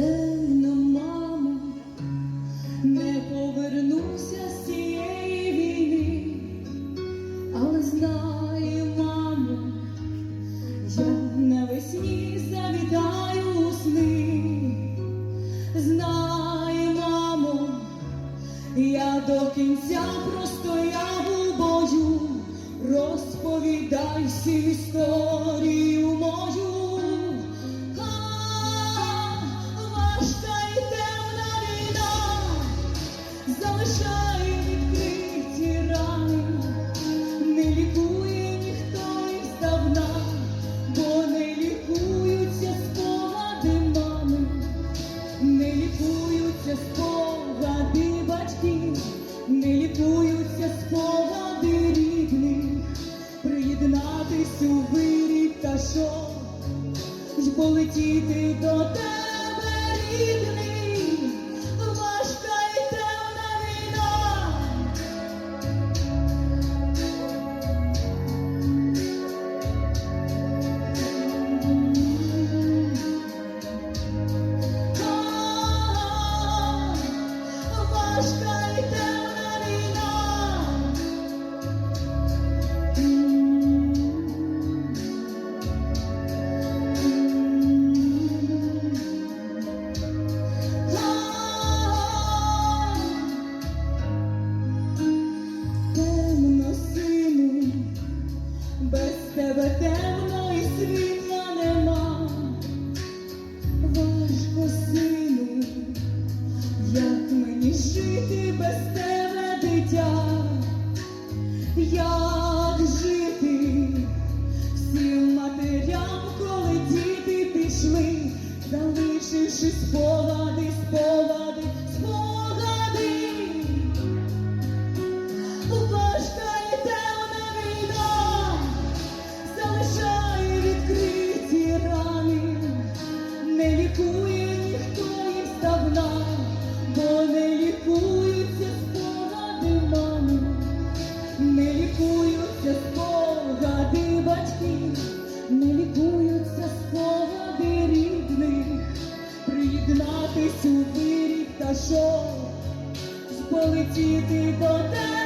темна мамо, не повернуся з цієї війни, але знаю, мамо, я навесні завітаю у сни, знаю, мамо, я до кінця просто я у бою, розповідай всю історію мою. полетіти до тебе рідний. життя. полетіти, бо так.